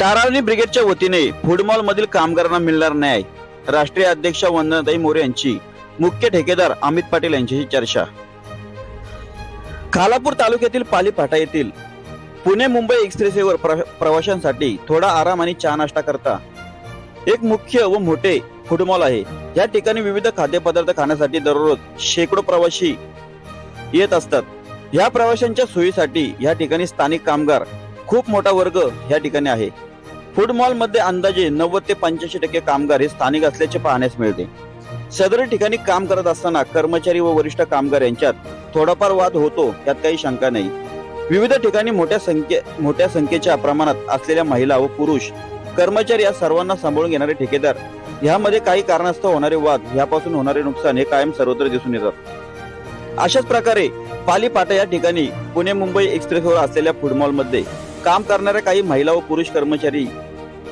तारावणी ब्रिगेडच्या वतीने फुडमॉल मधील कामगारांना मिळणार न्याय. राष्ट्रीय अध्यक्ष वंदनाताई मोरे यांची. मुख्य ठेकेदार अमित पाटील यांच्याशी चर्चा. खालापूर तालुक्यातील पालीफाटा येथील पुणे मुंबई एक्सप्रेसवेवर प्रवाशांसाठी थोडा आराम आणि चहा नाश्ता करता. एक मुख्य व मोठे फुडमॉल आहे. या ठिकाणी विविध खाद्यपदार्थ खाण्यासाठी दररोज शेकडो प्रवासी येत असतात. या प्रवाशांच्या सोयीसाठी या ठिकाणी स्थानिक कामगार खूप मोठा वर्ग या ठिकाणी आहे. फूड मॉलमध्ये अंदाजे नव्वद ते पंच्याऐंशी टक्के कामगार हे स्थानिक असल्याचे पाहण्यास मिळते. सदर ठिकाणी काम करत असताना कर्मचारी व वरिष्ठ कामगार यांच्यात थोडाफार वाद होतो यात काही शंका नाही. विविध ठिकाणी मोठ्या संख्ये मोठ्या संख्येच्या प्रमाणात असलेल्या महिला व पुरुष कर्मचारी या सर्वांना सांभाळून घेणारे ठेकेदार ह्यामध्ये काही कारणास्तव होणारे वाद ह्यापासून होणारे नुकसान हे कायम सर्वत्र दिसून येतात. अशाच प्रकारे पालीपाटा या ठिकाणी पुणे मुंबई एक्सप्रेसवर असलेल्या फूड मॉलमध्ये काम करणाऱ्या काही महिला व पुरुष कर्मचारी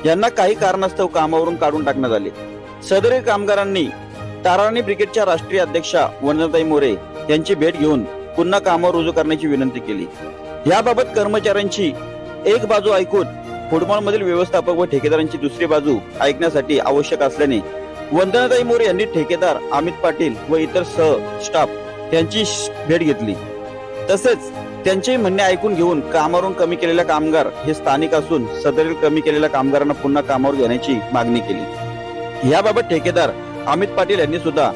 यांना काही कारणास्तव कामावरून काढून टाकण्यात आले. सदरील कामगारांनी ताराणी ब्रिगेडच्या राष्ट्रीय अध्यक्षा वंदनाताई मोरे यांची भेट घेऊन पुन्हा कामावर रुजू करण्याची विनंती केली. याबाबत कर्मचाऱ्यांची एक बाजू ऐकून फुटबॉल मधील व्यवस्थापक व ठेकेदारांची दुसरी बाजू ऐकण्यासाठी आवश्यक असल्याने वंदनाताई मोरे यांनी ठेकेदार अमित पाटील व इतर सह स्टाफ यांची भेट घेतली. तसेच त्यांचे म्हणणे ऐकून घेऊन कामावरून कमी केलेले कामगार हे स्थानिक असून सदरील कमी केलेल्या कामगारांना पुन्हा कामावर घेण्याची मागणी केली. याबाबत ठेकेदार अमित पाटील यांनी सुद्धा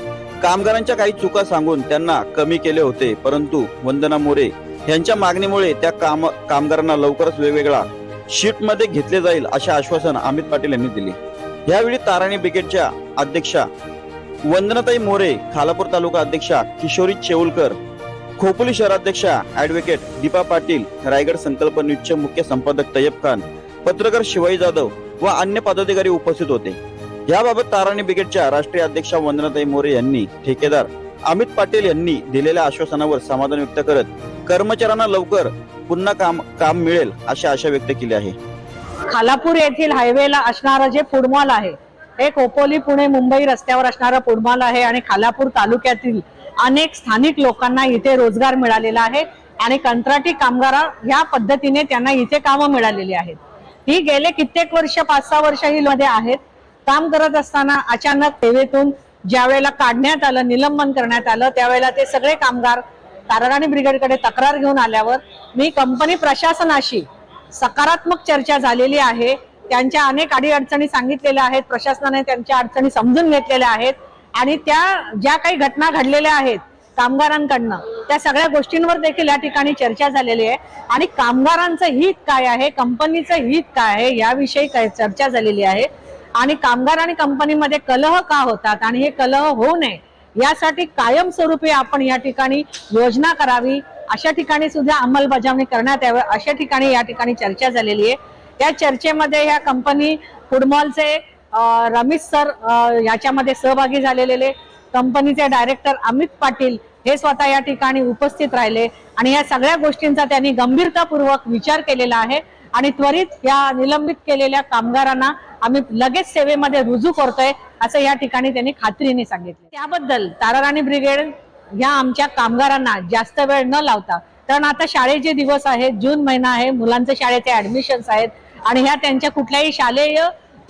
कामगारांच्या काही चुका सांगून त्यांना कमी केले होते परंतु वंदना मोरे यांच्या मागणीमुळे त्या काम कामगारांना लवकरच वेगवेगळा शिफ्ट घेतले जाईल असे आश्वासन अमित पाटील यांनी दिले. यावेळी ताराणी ब्रिगेडच्या अध्यक्षा वंदनाताई मोरे खालापूर तालुका अध्यक्षा किशोरी चेऊलकर खोपोली शहराध्यक्षा ऍडव्होकेट दीपा पाटील रायगड संकल्प न्यूजचे मुख्य संपादक तय्यब खान पत्रकार शिवाई जाधव व अन्य पदाधिकारी उपस्थित होते. याबाबत ताराणी ब्रिगेडच्या राष्ट्रीय अध्यक्षा वंदनाताई मोरे यांनी ठेकेदार अमित पाटील यांनी दिलेल्या आश्वासनावर समाधान व्यक्त करत कर्मचाऱ्यांना लवकर पुन्हा काम काम मिळेल अशी आशा व्यक्त केली आहे. खालापूर येथील हायवेला असणारं जे फुडमॉल आहे हे खोपोली पुणे मुंबई रस्त्यावर असणारं फुडमॉल आहे आणि खालापूर तालुक्यातील अनेक स्थानिक लोकांना इथे रोजगार मिळालेला आहे आणि कंत्राटी कामगार या पद्धतीने त्यांना इथे कामं मिळालेली आहेत. ही गेले कित्येक वर्ष पाच सहा वर्ष ही मध्ये आहेत. काम करत असताना अचानक सेवेतून ज्या वेळेला काढण्यात आलं निलंबन करण्यात आलं त्यावेळेला ते सगळे कामगार ताराराणी ब्रिगेडकडे तक्रार घेऊन आल्यावर मी कंपनी प्रशासनाशी सकारात्मक चर्चा झालेली आहे. त्यांच्या अनेक अडीअडचणी सांगितलेल्या आहेत. प्रशासनाने त्यांच्या अडचणी समजून घेतलेल्या आहेत. आणि त्या ज्या काही घटना घडलेल्या आहेत कामगारांकडनं त्या सगळ्या गोष्टींवर देखील या ठिकाणी चर्चा झालेली आहे. आणि कामगारांचं हित काय आहे कंपनीचं हित काय आहे याविषयी काय चर्चा झालेली आहे. आणि कामगार आणि कंपनीमध्ये कलह का होतात आणि हे कलह होऊ नये यासाठी कायमस्वरूपी आपण या ठिकाणी योजना करावी. अशा ठिकाणी सुद्धा अंमलबजावणी करण्यात यावी अशा ठिकाणी या ठिकाणी चर्चा झालेली आहे. या चर्चेमध्ये या कंपनी फुडमॉलचे रमेश सर याच्यामध्ये सहभागी झालेले कंपनीचे डायरेक्टर अमित पाटील हे स्वतः या ठिकाणी उपस्थित राहिले आणि या सगळ्या गोष्टींचा त्यांनी गंभीरतापूर्वक विचार केलेला आहे आणि त्वरित या निलंबित केलेल्या कामगारांना आम्ही लगेच सेवेमध्ये रुजू करतोय असं या ठिकाणी त्यांनी खात्रीने सांगितले. त्याबद्दल ताराराणी ब्रिगेड या आमच्या कामगारांना जास्त वेळ न लावता कारण आता शाळेचे दिवस आहेत जून महिना आहे मुलांचे शाळेचे ऍडमिशन्स आहेत आणि ह्या त्यांच्या कुठल्याही शालेय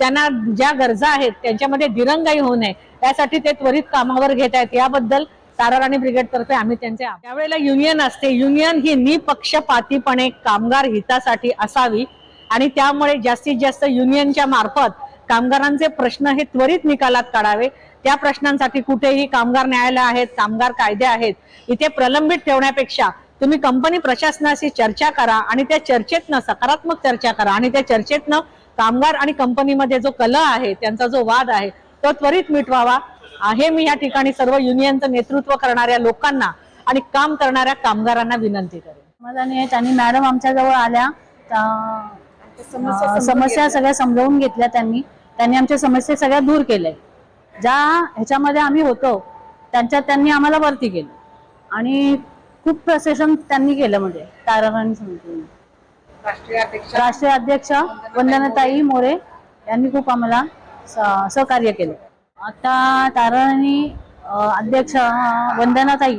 त्यांना ज्या गरजा आहेत त्यांच्यामध्ये दिरंगाई होऊ नये. यासाठी ते त्वरित कामावर घेत आहेत. याबद्दल ताराराणी ब्रिगेडतर्फे आम्ही त्यांचे त्यावेळेला युनियन असते. युनियन ही निपक्षपातीपणे कामगार हितासाठी असावी आणि त्यामुळे जास्तीत जास्त युनियनच्या मार्फत कामगारांचे प्रश्न हे त्वरित निकालात काढावे. त्या प्रश्नांसाठी कुठेही कामगार न्यायालय आहेत कामगार कायदे आहेत. इथे प्रलंबित ठेवण्यापेक्षा तुम्ही कंपनी प्रशासनाशी चर्चा करा आणि त्या चर्चेतनं सकारात्मक चर्चा करा आणि त्या चर्चेतनं कामगार आणि कंपनीमध्ये जो कलह आहे त्यांचा जो वाद आहे तो त्वरित मिटवावा. हे मी या ठिकाणी सर्व युनियनचं नेतृत्व करणाऱ्या लोकांना आणि काम करणाऱ्या कामगारांना विनंती करेन. समाधानी आहेत आणि मॅडम आमच्या जवळ आल्या समस्या सगळ्या समजावून घेतल्या त्यांनी. त्यांनी आमच्या समस्या सगळ्या दूर केल्या. ज्या ह्याच्यामध्ये आम्ही होतो त्यांच्यात त्यांनी आम्हाला वरती केलं. आणि खूप प्रसेशन त्यांनी केलं म्हणजे ताराराणी समितीने राष्ट्रीय अध्यक्ष. वंदनाताई मोरे यांनी खूप आम्हाला स- सहकार्य केले. आता ताराराणी अध्यक्ष वंदनाताई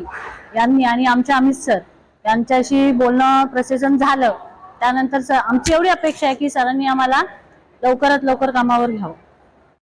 यांनी आणि आमच्या अमित सर यांच्याशी बोलणं प्रसेशन झालं. त्यानंतर सर आमची एवढी अपेक्षा आहे की सरांनी आम्हाला लवकरात लवकर कामावर घ्यावं.